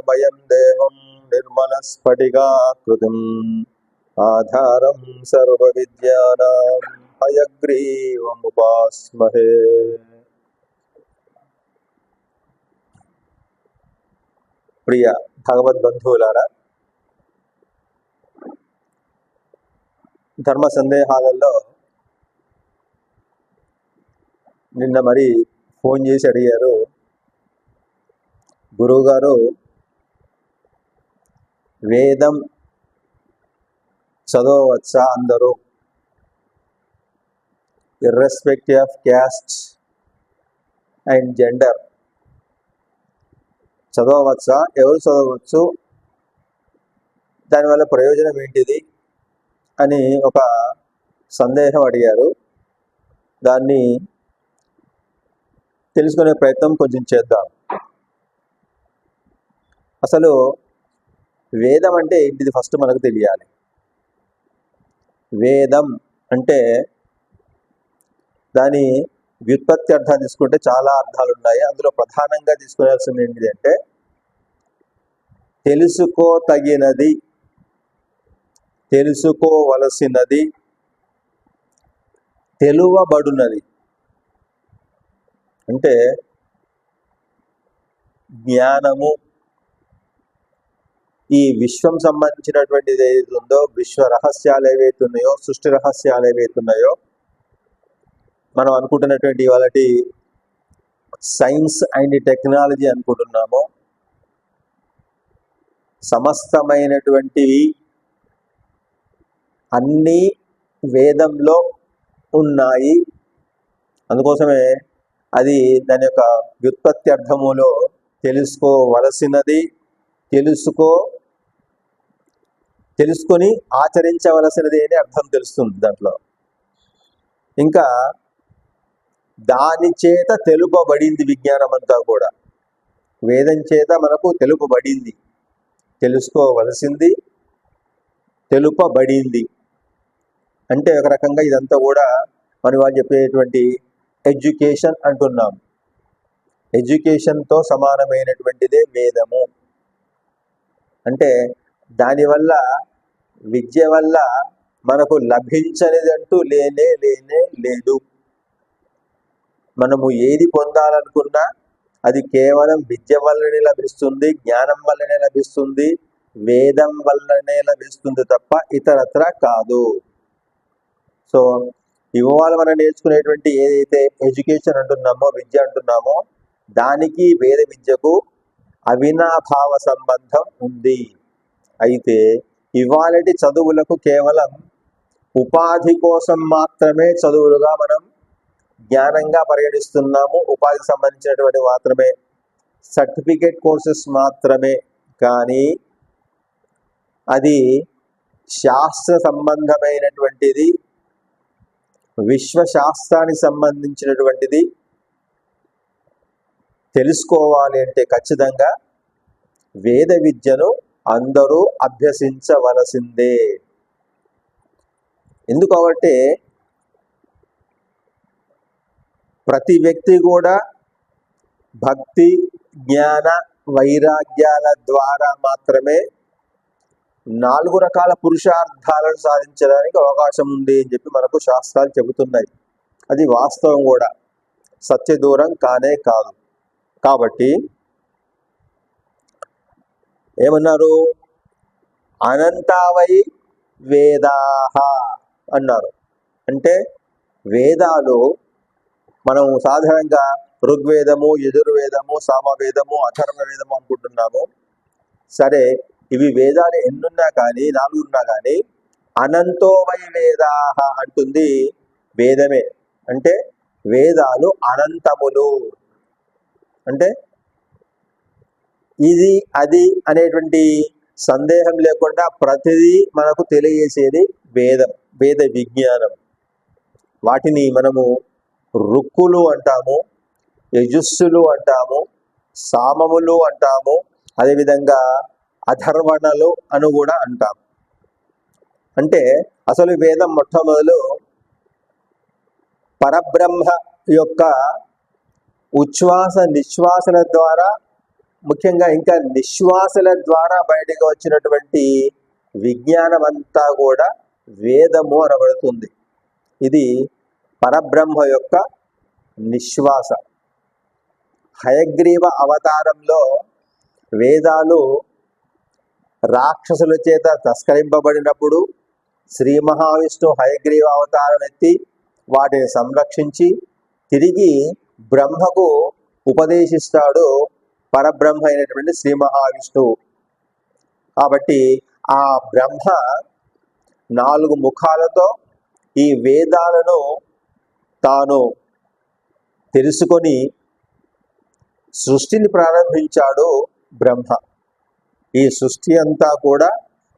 नमः आनन्दमयं देवं निर्मलस्फटिकाकृतिम् आधारं सर्वविद्यानां हयग्रीवमुपास्महे ప్రియ భగవద్బంధువులారా ధర్మ సందేహాలలో నిన్న మరి ఫోన్ చేసి అడిగారు గురువుగారు వేదం చదవవచ్చా అందరూ? Irrespective of caste and gender చదవవచ్చా? ఎవరు చదవచ్చు దానివల్ల ప్రయోజనం ఏంటిది? అని ఒక సందేహం అడిగారు. దాన్ని తెలుసుకునే ప్రయత్నం కొంచెం చేద్దాం. అసలు వేదం అంటే ఏంటిది ఫస్ట్ మనకు తెలియాలి. వేదం అంటే దాని వ్యుత్పత్తి అర్థం తీసుకుంటే చాలా అర్థాలు ఉన్నాయి అందులో ప్రధానంగా తీసుకునేయాల్సింది ఏంటిది అంటే తెలుసుకోతగినది తెలుసుకోవలసినది తెలువబడునది. అంటే జ్ఞానము ఈ విశ్వం సంబంధించినటువంటిది ఏది ఉందో విశ్వ రహస్యాలు ఏవైతే ఉన్నాయో సృష్టి రహస్యాలు ఏవైతే ఉన్నాయో మనం అనుకుంటున్నటువంటి వాళ్ళటి సైన్స్ అండ్ టెక్నాలజీ అనుకుంటున్నాము సమస్తమైనటువంటివి అన్నీ వేదంలో ఉన్నాయి. అందుకోసమే అది దాని యొక్క వ్యుత్పత్తి అర్థములో తెలుసుకోవలసినది తెలుసుకో తెలుసుకొని ఆచరించవలసినది అని అర్థం తెలుస్తుంది దాంట్లో. ఇంకా దాని చేత తెలుపబడింది విజ్ఞానం అంతా కూడా. వేదం చేత మనకు తెలుపబడింది. తెలుసుకోవలసింది తెలుపబడింది. అంటే ఒక రకంగా ఇదంతా కూడా మనం వాళ్ళు చెప్పేటువంటి ఎడ్యుకేషన్ అంటున్నాం. ఎడ్యుకేషన్తో సమానమైనటువంటిదే వేదము. అంటే దానివల్ల విద్య వల్ల మనకు లభించనిది అంటూ లేనే లేనే లేదు. మనము ఏది పొందాలనుకున్నా అది కేవలం విద్య వల్లనే లభిస్తుంది జ్ఞానం వల్లనే లభిస్తుంది వేదం వల్లనే లభిస్తుంది తప్ప ఇతరత్ర కాదు. సో ఇవాళ మనం నేర్చుకునేటువంటి ఏదైతే ఎడ్యుకేషన్ అంటున్నామో విద్య అంటున్నామో దానికి వేద విద్యకు అవినాభావ సంబంధం ఉంది. అయితే ఇవాళటి చదువులకు కేవలం ఉపాధి కోసం మాత్రమే చదువులుగా మనం జ్ఞానంగా పరిగణిస్తున్నాము. ఉపాధికి సంబంధించినటువంటి మాత్రమే సర్టిఫికేట్ కోర్సెస్ మాత్రమే. కానీ అది శాస్త్ర సంబంధమైనటువంటిది విశ్వశాస్త్రానికి సంబంధించినటువంటిది తెలుసుకోవాలి అంటే ఖచ్చితంగా వేద విద్యను అందరూ అభ్యసించవలసిందే. ఎందుకు ప్రతి వ్యక్తి కూడా భక్తి జ్ఞాన వైరాగ్యాల ద్వారా మాత్రమే నాలుగు రకాల పురుషార్థాలను సాధించడానికి అవకాశం ఉంది అని చెప్పి మనకు శాస్త్రాలు చెబుతున్నాయి. అది వాస్తవం కూడా. సత్య దూరం కానే కాదు. కాబట్టి ఏమన్నారు? అనంతావై వేదాహ అన్నారు. అంటే వేదాలు మనం సాధారణంగా ఋగ్వేదము యజుర్వేదము సామవేదము అథర్వ వేదము అనుకుంటున్నాము. సరే ఇవి వేదాలు ఎన్నున్నా కానీ నాలుగు ఉన్నా కానీ అనంతోవై వేదాహ అంటుంది వేదమే. అంటే వేదాలు అనంతములు. అంటే ఇది అది అనేటువంటి సందేహం లేకుండా ప్రతిదీ మనకు తెలియజేసేది వేదం వేద విజ్ఞానం. వాటిని మనము రుక్కులు అంటాము యజుస్సులు అంటాము సామములు అంటాము అదేవిధంగా అధర్వణలు అని కూడా అంటాం. అంటే అసలు వేదం మొట్టమొదలు పరబ్రహ్మ యొక్క ఉచ్ఛ్వాస నిశ్వాసల ద్వారా ముఖ్యంగా ఇంకా నిశ్వాసల ద్వారా బయటకు వచ్చినటువంటి విజ్ఞానం అంతా కూడా వేదము అనబడుతుంది. ఇది పరబ్రహ్మ యొక్క నిశ్వాస. హయగ్రీవ అవతారంలో వేదాలు రాక్షసుల చేత తస్కరింపబడినప్పుడు శ్రీ మహావిష్ణు హయగ్రీవ అవతారం ఎత్తి వాటిని సంరక్షించి తిరిగి బ్రహ్మకు ఉపదేశిస్తాడు పరబ్రహ్మ అయినటువంటి శ్రీ మహావిష్ణువు. కాబట్టి ఆ బ్రహ్మ నాలుగు ముఖాలతో ఈ వేదాలను తాను తెలుసుకొని సృష్టిని ప్రారంభించాడు బ్రహ్మ. ఈ సృష్టి అంతా కూడా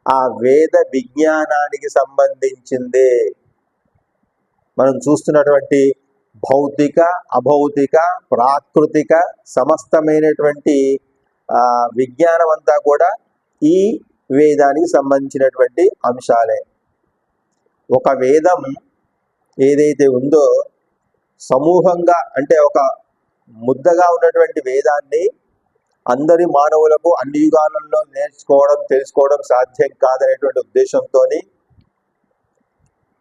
ఆ వేద విజ్ఞానానికి సంబంధించిందే. మనం చూస్తున్నటువంటి భౌతిక అభౌతిక ప్రాకృతిక సమస్తమైనటువంటి విజ్ఞానం అంతా కూడా ఈ వేదానికి సంబంధించినటువంటి అంశాలే. ఒక వేదం ఏదైతే ఉందో సమూహంగా అంటే ఒక ముద్దగా ఉన్నటువంటి వేదాన్ని అందరి మానవులకు అన్ని యుగాలలో నేర్చుకోవడం తెలుసుకోవడం సాధ్యం కాదనేటువంటి ఉద్దేశంతో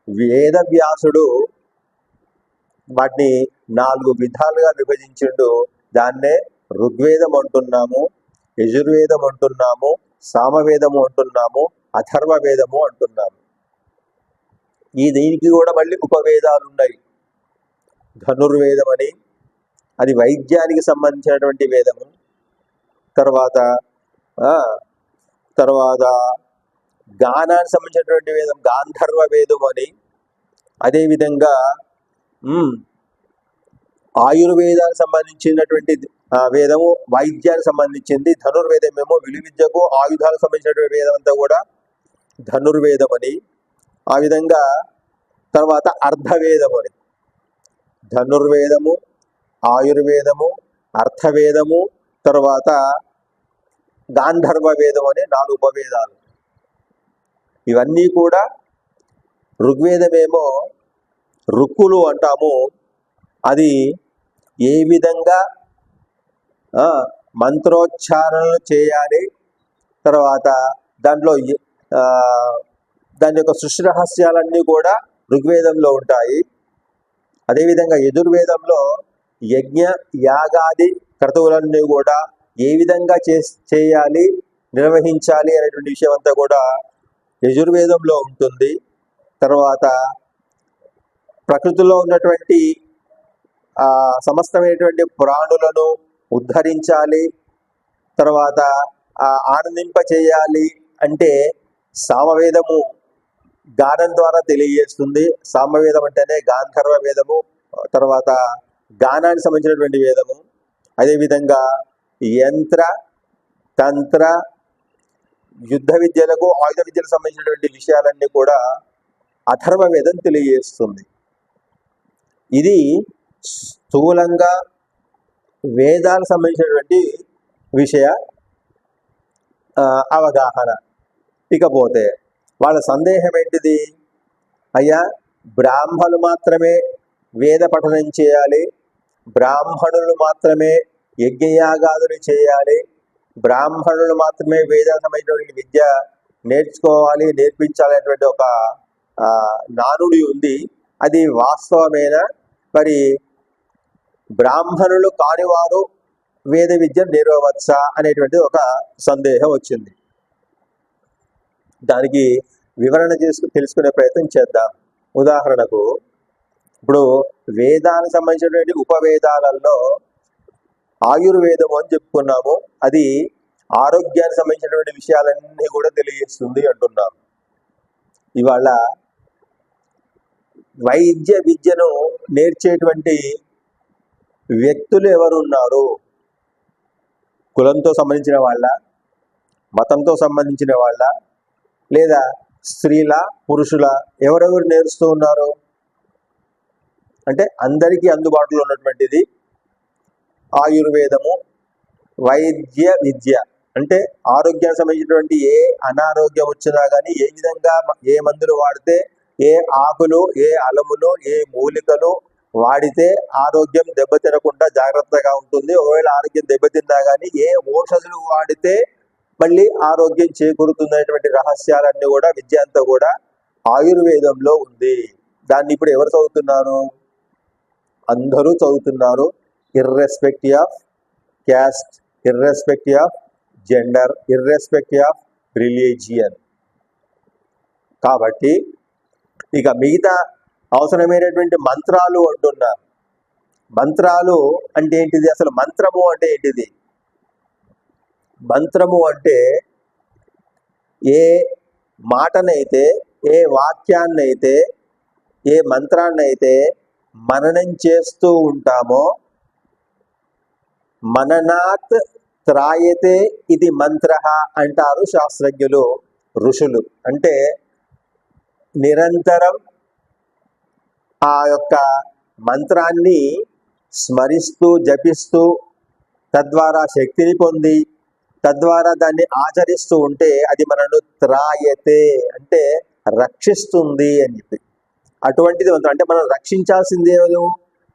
వేద వ్యాసుడు వాటిని నాలుగు విధాలుగా విభజించిండు. దాన్నే ఋగ్వేదం అంటున్నాము యజుర్వేదం అంటున్నాము సామవేదము అంటున్నాము అథర్వ వేదము అంటున్నాము. ఈ దీనికి కూడా మళ్ళీ ఉపవేదాలు ఉన్నాయి ధనుర్వేదం అని అది వైద్యానికి సంబంధించినటువంటి వేదము. తర్వాత తర్వాత గానానికి సంబంధించినటువంటి వేదం గాంధర్వ వేదం అని. అదేవిధంగా ఆయుర్వేదానికి సంబంధించినటువంటి వేదము వైద్యానికి సంబంధించింది ధనుర్వేదం ఏమో విలువిద్యకు ఆయుధాలకు సంబంధించినటువంటి వేదం అంతా కూడా ధనుర్వేదం అని ఆ విధంగా తర్వాత అర్ధవేదం అని ధనుర్వేదము ఆయుర్వేదము అర్థవేదము తర్వాత గాంధర్వ వేదం అనే నాలుగు ఉపవేదాలు. ఇవన్నీ కూడా ఋగ్వేదమేమో రుక్కులు అంటాము. అది ఏ విధంగా మంత్రోచ్చారణ మంత్రోచ్చారణలు చేయాలి తర్వాత దాంట్లో దాని యొక్క సృష్టి రహస్యాలన్నీ కూడా ఋగ్వేదంలో ఉంటాయి. అదేవిధంగా యజుర్వేదంలో యజ్ఞ యాగాది క్రతువులన్నీ కూడా ఏ విధంగా చే చేయాలి నిర్వహించాలి అనేటువంటి విషయం అంతా కూడా యజుర్వేదంలో ఉంటుంది. తర్వాత ప్రకృతిలో ఉన్నటువంటి సమస్తమైనటువంటి ప్రాణులను ఉద్ధరించాలి తర్వాత ఆనందింప చేయాలి అంటే సామవేదము గానం ద్వారా తెలియజేస్తుంది. సామవేదం అంటేనే గాంధర్వ వేదము తర్వాత గానానికి సంబంధించినటువంటి వేదము. అదేవిధంగా యంత్ర తంత్ర యుద్ధ విద్యలకు ఆయుధ విద్యలకు సంబంధించినటువంటి విషయాలన్నీ కూడా అథర్వ వేదం తెలియజేస్తుంది. ఇది స్థూలంగా వేదాలకు సంబంధించినటువంటి విషయ అవగాహన. ఇకపోతే వాళ్ళ సందేహం ఏంటిది? అయ్యా బ్రాహ్మణులు మాత్రమే వేద పఠనం చేయాలి బ్రాహ్మణులు మాత్రమే యజ్ఞయాగాదులు చేయాలి బ్రాహ్మణులు మాత్రమే వేద సంబంధించినటువంటి విద్య నేర్చుకోవాలి నేర్పించాలనేటువంటి ఒక నానుడి ఉంది. అది వాస్తవమేనా? మరి బ్రాహ్మణులు కానివారు వేద విద్య నేర్వవచ్చా అనేటువంటి ఒక సందేహం వచ్చింది. దానికి వివరణ చేసుకు తెలుసుకునే ప్రయత్నం చేద్దాం. ఉదాహరణకు ఇప్పుడు వేదానికి సంబంధించినటువంటి ఉపవేదాలలో ఆయుర్వేదము అని చెప్పుకున్నాము. అది ఆరోగ్యానికి సంబంధించినటువంటి విషయాలన్నీ కూడా తెలియజేస్తుంది అంటున్నాం. ఇవాళ వైద్య విద్యను నేర్చేటువంటి వ్యక్తులు ఎవరు ఉన్నారు కులంతో సంబంధించిన వాళ్ళ మతంతో సంబంధించిన వాళ్ళ లేదా స్త్రీల పురుషుల ఎవరెవరు నేర్చుతూ ఉన్నారు? అంటే అందరికీ అందుబాటులో ఉన్నటువంటిది ఆయుర్వేదము వైద్య విద్య. అంటే ఆరోగ్యానికి సంబంధించినటువంటి ఏ అనారోగ్యం వచ్చినా కానీ ఏ విధంగా ఏ మందులు వాడితే ఏ ఆకులు ఏ అలములు ఏ మూలికలు వాడితే ఆరోగ్యం దెబ్బతినకుండా జాగ్రత్తగా ఉంటుంది. ఒకవేళ ఆరోగ్యం దెబ్బతిన్నా కానీ ఏ ఔషధులు వాడితే మళ్ళీ ఆరోగ్యం చేకూరుతున్నటువంటి రహస్యాలన్నీ కూడా విద్య అంతా కూడా ఆయుర్వేదంలో ఉంది. దాన్ని ఇప్పుడు ఎవరు చదువుతున్నారు? అందరూ చదువుతున్నారు. Irrespect of caste irrespect of gender irrespect of religion కాబట్టి ఇక మిగతా అవసరమైనటువంటి మంత్రాలు అంటున్నా మంత్రాలు అంటే ఏంటిది? అసలు మంత్రము అంటే ఏంటిది? మంత్రము అంటే ఏ మాటనైతే ఏ వాక్యాన్నైతే ఏ మంత్రాన్నైతే మననం చేస్తూ ఉంటామో మననాత్ త్రాయతే ఇది మంత్ర అంటారు శాస్త్రజ్ఞులు ఋషులు. అంటే నిరంతరం ఆ యొక్క మంత్రాన్ని స్మరిస్తూ జపిస్తూ తద్వారా శక్తిని పొంది తద్వారా దాన్ని ఆచరిస్తూ ఉంటే అది మనను త్రాయతే అంటే రక్షిస్తుంది అని చెప్పి. అటువంటిది మంత్రం అంటే మనం రక్షించాల్సింది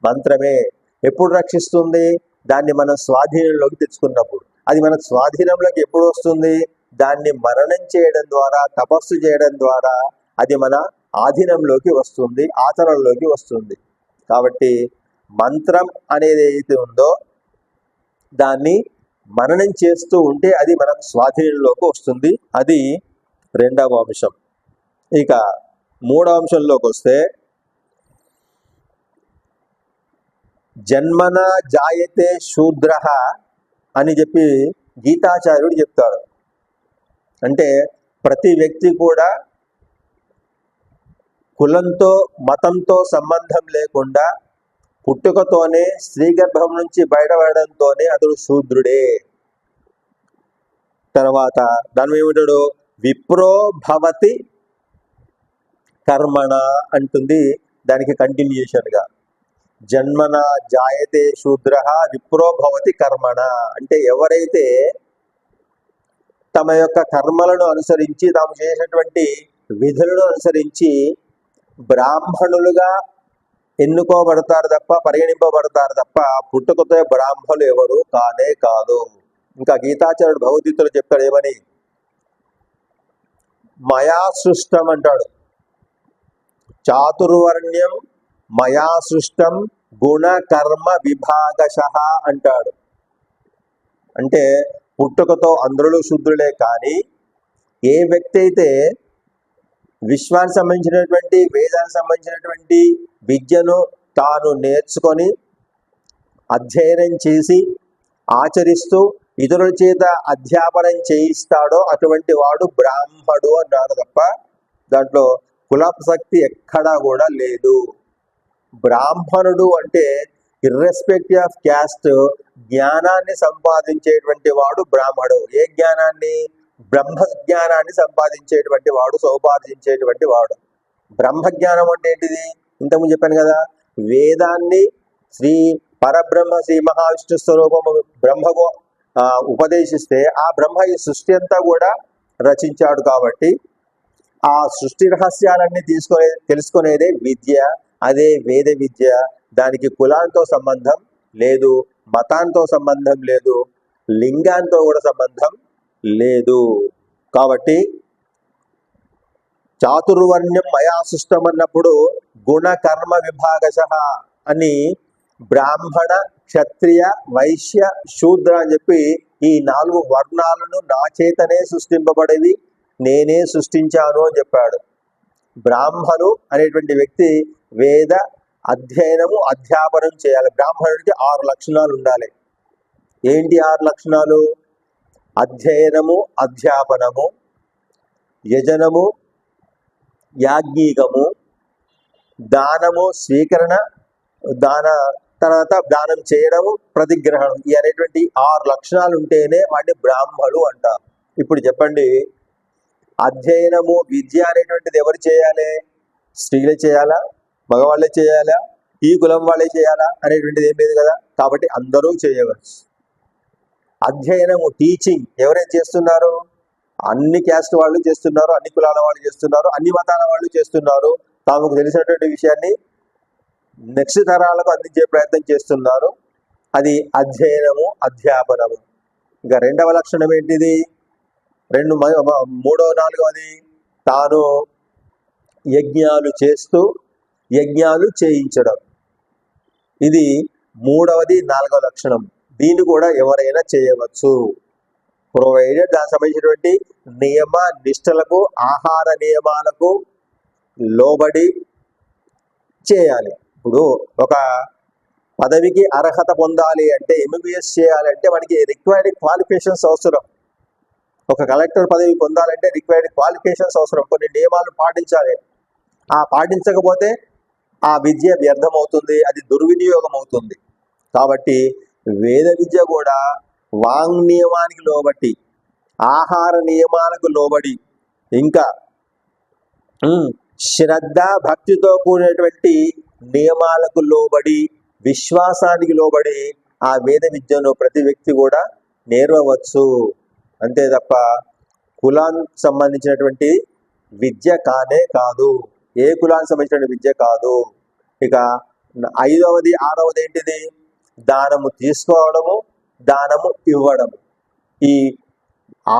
మంత్రమే. ఎప్పుడు రక్షిస్తుంది? దాన్ని మనం స్వాధీనంలోకి తెచ్చుకున్నప్పుడు. అది మన స్వాధీనంలోకి ఎప్పుడు వస్తుంది? దాన్ని మరణం చేయడం ద్వారా తపస్సు చేయడం ద్వారా అది మన ఆధీనంలోకి వస్తుంది ఆచరణలోకి వస్తుంది. కాబట్టి మంత్రం అనేది ఏదైతే ఉందో దాన్ని మననం చేస్తూ ఉంటే అది మనకు స్వాధీనంలోకి వస్తుంది. అది రెండవ అంశం. ఇక మూడవ అంశంలోకి వస్తే జన్మన జాయతే శూద్ర అని చెప్పి గీతాచార్యుడు చెప్తాడు. అంటే ప్రతి వ్యక్తి కూడా కులంతో మతంతో సంబంధం లేకుండా పుట్టుకతోనే స్త్రీ గర్భం నుంచి బయటపడడంతోనే అతడు శూద్రుడే. తర్వాత దాని ఏమిటాడు? విప్రో భవతి కర్మణ అంటుంది దానికి కంటిన్యూషన్గా జన్మన జాయతే శూద్ర విప్రో భవతి కర్మణ. అంటే ఎవరైతే తమ యొక్క కర్మలను అనుసరించి తాము చేసినటువంటి విధులను అనుసరించి బ్రాహ్మణులుగా ఎన్నుకోబడతారు తప్ప పరిగణింపబడతారు తప్ప పుట్టుకతో బ్రాహ్మణులు ఎవరు కానే కాదు. ఇంకా గీతాచార్యుడు భగవద్గీతలో చెప్తాడు ఏమని? మయా సృష్టం అంటాడు. చాతుర్వర్ణ్యం మయా సృష్టం గుణ కర్మ విభాగశ అంటాడు. అంటే పుట్టుకతో అందరూ శుద్ధులే కానీ ఏ వ్యక్తి అయితే విశ్వానికి సంబంధించినటువంటి వేదానికి సంబంధించినటువంటి విద్యను తాను నేర్చుకొని అధ్యయనం చేసి ఆచరిస్తూ ఇతరుల చేత అధ్యాపనం చేయిస్తాడో అటువంటి వాడు బ్రాహ్మడు అన్నాడు తప్ప దాంట్లో కులశక్తి ఎక్కడా కూడా లేదు. బ్రాహ్మణుడు అంటే ఇర్రెస్పెక్టివ్ ఆఫ్ క్యాస్ట్ జ్ఞానాన్ని సంపాదించేటువంటి వాడు బ్రాహ్మడు. ఏ జ్ఞానాన్ని? బ్రహ్మ జ్ఞానాన్ని సంపాదించేటువంటి వాడు సౌపార్జించేటువంటి వాడు. బ్రహ్మ జ్ఞానం అంటే ఏంటిది? ఇంతకుముందు చెప్పాను కదా వేదాన్ని శ్రీ పరబ్రహ్మ శ్రీ మహావిష్ణు స్వరూపము బ్రహ్మకు ఉపదేశిస్తే ఆ బ్రహ్మ ఈ సృష్టి అంతా కూడా రచించాడు కాబట్టి ఆ సృష్టి రహస్యాలన్నీ తీసుకునే తెలుసుకునేదే విద్య. అదే వేద విద్య. దానికి కులాంతో సంబంధం లేదు మతాంతో సంబంధం లేదు లింగాంతో కూడా సంబంధం లేదు. కాబట్టి చాతుర్వర్ణ్యం మయా సృష్టం అన్నప్పుడు గుణకర్మ విభాగశ అని బ్రాహ్మణ క్షత్రియ వైశ్య శూద్ర అని చెప్పి ఈ నాలుగు వర్ణాలను నా చేతనే సృష్టింపబడేది నేనే సృష్టించాను అని చెప్పాడు. బ్రాహ్మణు అనేటువంటి వ్యక్తి వేద అధ్యయనము అధ్యాపనం చేయాలి. బ్రాహ్మణుడికి ఆరు లక్షణాలు ఉండాలి. ఏంటి ఆరు లక్షణాలు? అధ్యయనము అధ్యాపనము యజనము యాజ్ఞికము దానము స్వీకరణ దాన తర్వాత దానం చేయడము ప్రతిగ్రహణం ఈ అనేటువంటి ఆరు లక్షణాలు ఉంటేనే వాటిని బ్రాహ్మడు అంటారు. ఇప్పుడు చెప్పండి అధ్యయనము విద్య అనేటువంటిది ఎవరు చేయాలి? స్త్రీలే చేయాలా? మగవాళ్ళే చేయాలా? ఈ కులం వాళ్ళే చేయాలా? అనేటువంటిది ఏం లేదు కదా? కాబట్టి అందరూ చేయవచ్చు. అధ్యయనము టీచింగ్ ఎవరైతే చేస్తున్నారు అన్ని క్యాస్ట్ వాళ్ళు చేస్తున్నారు అన్ని కులాల వాళ్ళు చేస్తున్నారు అన్ని మతాల వాళ్ళు చేస్తున్నారు తాముకు తెలిసినటువంటి విషయాన్ని నెక్స్ట్ తరాలకు అందించే ప్రయత్నం చేస్తున్నారు. అది అధ్యయనము అధ్యాపనము. ఇంకా రెండవ లక్షణం ఏంటిది? రెండు మ- మూడవ నాలుగవది తాను యజ్ఞాలు చేస్తూ యజ్ఞాలు చేయించడం. ఇది మూడవది నాలుగవ లక్షణం. దీన్ని కూడా ఎవరైనా చేయవచ్చు. ప్రొవైడెడ్ దానికి సంబంధించినటువంటి నియమ నిష్టలకు ఆహార నియమాలకు లోబడి చేయాలి. ఇప్పుడు ఒక పదవికి అర్హత పొందాలి అంటే ఎంబీబీఎస్ చేయాలంటే వాడికి రిక్వైర్డ్ క్వాలిఫికేషన్స్ అవసరం. ఒక కలెక్టర్ పదవి పొందాలంటే రిక్వైర్డ్ క్వాలిఫికేషన్స్ అవసరం. కొన్ని నియమాలు పాటించాలి. ఆ పాటించకపోతే ఆ విద్య వ్యర్థమవుతుంది అది దుర్వినియోగం అవుతుంది కాబట్టి వేద విద్య కూడా వాంగ్ నియమానికి లోబట్టి ఆహార నియమాలకు లోబడి ఇంకా శ్రద్ధ భక్తితో కూడినటువంటి నియమాలకు లోబడి విశ్వాసానికి లోబడి ఆ వేద విద్యను ప్రతి వ్యక్తి కూడా నేర్వవచ్చు. అంతే తప్ప కులానికి సంబంధించినటువంటి విద్య కానే కాదు. ఏ కులానికి సంబంధించిన విద్య కాదు. ఇక ఐదవది ఆరవది ఏంటిది? దానము తీసుకోవడము దానము ఇవ్వడము. ఈ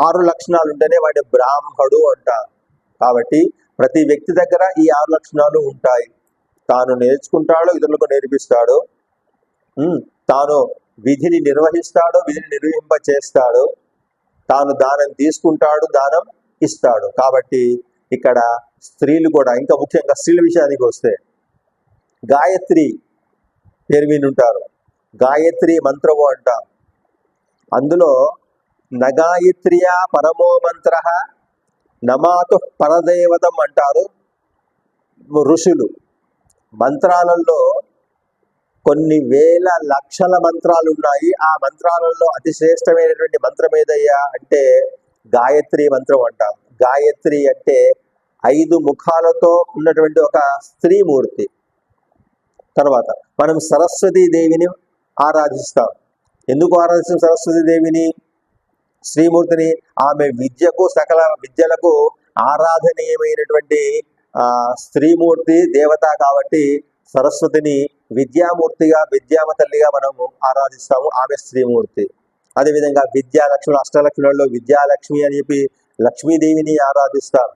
ఆరు లక్షణాలు ఉంటేనే వాడి బ్రాహ్మడు అంటారు కాబట్టి ప్రతి వ్యక్తి దగ్గర ఈ ఆరు లక్షణాలు ఉంటాయి. తాను నేర్చుకుంటాడు ఇతరులకు నేర్పిస్తాడు తాను విధిని నిర్వహిస్తాడు విధిని నిర్వహింప చేస్తాడు తాను దానం తీసుకుంటాడు దానం ఇస్తాడు. కాబట్టి ఇక్కడ స్త్రీలు కూడా ఇంకా ముఖ్యంగా స్త్రీల విషయానికి వస్తే గాయత్రి పేరు వినుంటారు గాయత్రి మంత్రము అంటాం. అందులో నగాయత్రియా పరమో మంత్ర నమాతు పరదేవతం అంటారు ఋషులు. మంత్రాలలో కొన్ని వేల లక్షల మంత్రాలు ఉన్నాయి. ఆ మంత్రాలలో అతి శ్రేష్టమైనటువంటి మంత్రం ఏదయ్యా అంటే గాయత్రి మంత్రం అంటాం. గాయత్రి అంటే ఐదు ముఖాలతో ఉన్నటువంటి ఒక స్త్రీమూర్తి. తర్వాత మనం సరస్వతీ దేవిని ఆరాధిస్తాం. ఎందుకు ఆరాధిస్తాం సరస్వతి దేవిని? శ్రీమూర్తిని ఆమె విద్యకు సకల విద్యలకు ఆరాధనీయమైనటువంటి ఆ స్త్రీమూర్తి దేవత కాబట్టి సరస్వతిని విద్యామూర్తిగా విద్యామ తల్లిగా మనము ఆరాధిస్తాము ఆమె స్త్రీమూర్తి అదేవిధంగా విద్యాలక్ష్మి అష్టలక్ష్మిలలో విద్యాలక్ష్మి అని చెప్పి లక్ష్మీదేవిని ఆరాధిస్తాం.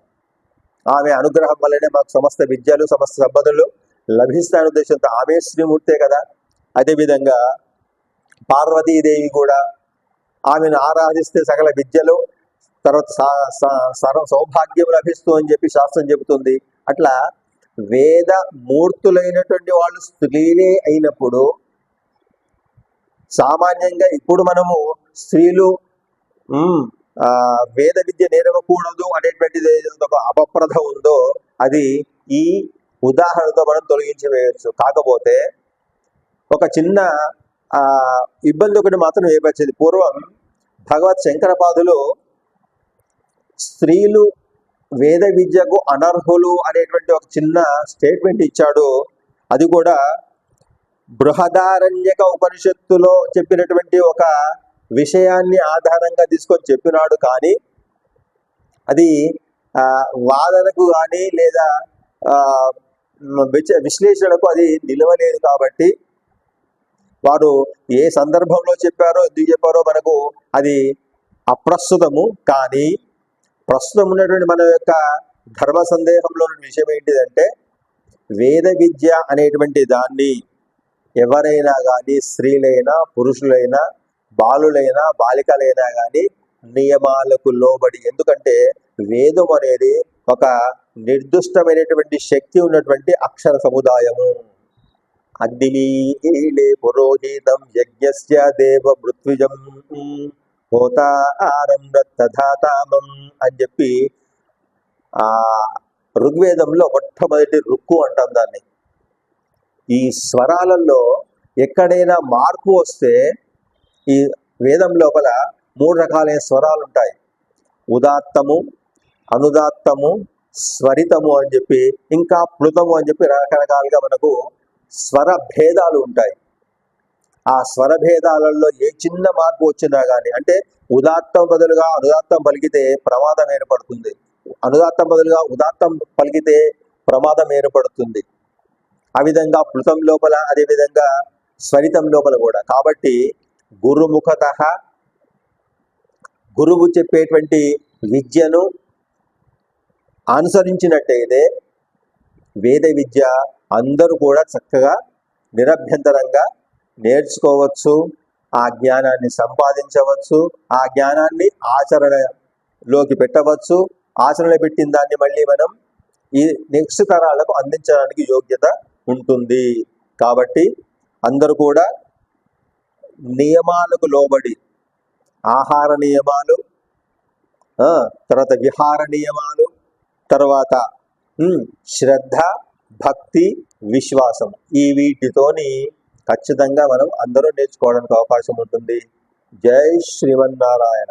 ఆమె అనుగ్రహం వల్లనే మాకు సమస్త విద్యలు సమస్త సంపదలు లభిస్తాయనే ఉద్దేశంతో ఆమె శ్రీమూర్తే కదా. అదేవిధంగా పార్వతీదేవి కూడా ఆమెను ఆరాధిస్తే సకల విద్యలు తర్వాత సర్వ సౌభాగ్యం లభిస్తూ అని చెప్పి శాస్త్రం చెబుతుంది. అట్లా వేద మూర్తులైనటువంటి వాళ్ళు స్త్రీలే అయినప్పుడు సామాన్యంగా ఇప్పుడు మనము స్త్రీలు వేద విద్య నేరవకూడదు అనేటువంటిది ఒక అపప్రథ ఉందో అది ఈ ఉదాహరణతో మనం తొలగించవేయచ్చు కాకపోతే ఒక చిన్న ఆ ఇబ్బంది ఒకటి మాత్రం ఏర్పరిచేది. పూర్వం భగవత్ శంకరపాదులు స్త్రీలు వేద విద్యకు అనర్హులు అనేటువంటి ఒక చిన్న స్టేట్మెంట్ ఇచ్చాడు. అది కూడా బృహదారణ్యక ఉపనిషత్తులో చెప్పినటువంటి ఒక విషయాన్ని ఆధారంగా తీసుకొని చెప్పినాడు. కానీ అది వాదనకు కానీ లేదా విచ- విశ్లేషణకు అది నిలవలేదు కాబట్టి వారు ఏ సందర్భంలో చెప్పారో ఎందుకు చెప్పారో మనకు అది అప్రస్తుతము. కానీ ప్రస్తుతం ఉన్నటువంటి మన యొక్క ధర్మ సందేహంలో విషయం ఏంటిదంటే వేద విద్య అనేటువంటి దాన్ని ఎవరైనా కానీ స్త్రీలైనా పురుషులైనా బాలులైనా బాలికలైనా కానీ నియమాలకు లోబడి ఎందుకంటే వేదం అనేది ఒక నిర్దిష్టమైనటువంటి శక్తి ఉన్నటువంటి అక్షర సముదాయము. అగ్నిమీలే పురోహితం యజ్ఞస్య దేవ మృత్విజం హోతారం దధాతామం అని చెప్పి ఆ ఋగ్వేదంలో మొట్టమొదటి రుక్కు అంటాం దాన్ని. ఈ స్వరాలలో ఎక్కడైనా మార్పు వస్తే ఈ వేదం లోపల మూడు రకాలైన స్వరాలు ఉంటాయి. ఉదాత్తము అనుదాత్తము స్వరితము అని చెప్పి ఇంకా ప్లుతము అని చెప్పి రకరకాలుగా మనకు స్వర భేదాలు ఉంటాయి. ఆ స్వర భేదాలలో ఏ చిన్న మార్పు వచ్చినా కానీ అంటే ఉదాత్తం బదులుగా అనుదాత్తం పలికితే ప్రమాదం ఏర్పడుతుంది. అనుదాత్తం బదులుగా ఉదాత్తం పలికితే ప్రమాదం ఏర్పడుతుంది. ఆ విధంగా ప్లుతం లోపల అదే విధంగా స్వరితం లోపల కూడా. కాబట్టి గురుముఖత గురువు చెప్పేటువంటి విద్యను అనుసరించినట్టయితే వేద విద్య అందరూ కూడా చక్కగా నిరభ్యంతరంగా నేర్చుకోవచ్చు ఆ జ్ఞానాన్ని సంపాదించవచ్చు ఆ జ్ఞానాన్ని ఆచరణలోకి పెట్టవచ్చు. ఆచరణ పెట్టిన దాన్ని మళ్ళీ మనం ఈ నెక్స్ట్ తరాలకు అందించడానికి యోగ్యత ఉంటుంది. కాబట్టి అందరూ కూడా నియమాలకు లోబడి ఆహార నియమాలు తర్వాత విహార నియమాలు తర్వాత శ్రద్ధ భక్తి విశ్వాసం ఈ వీటితోని ఖచ్చితంగా మనం అందరూ నేర్చుకోవడానికి అవకాశం ఉంటుంది. జై శ్రీమన్నారాయణ.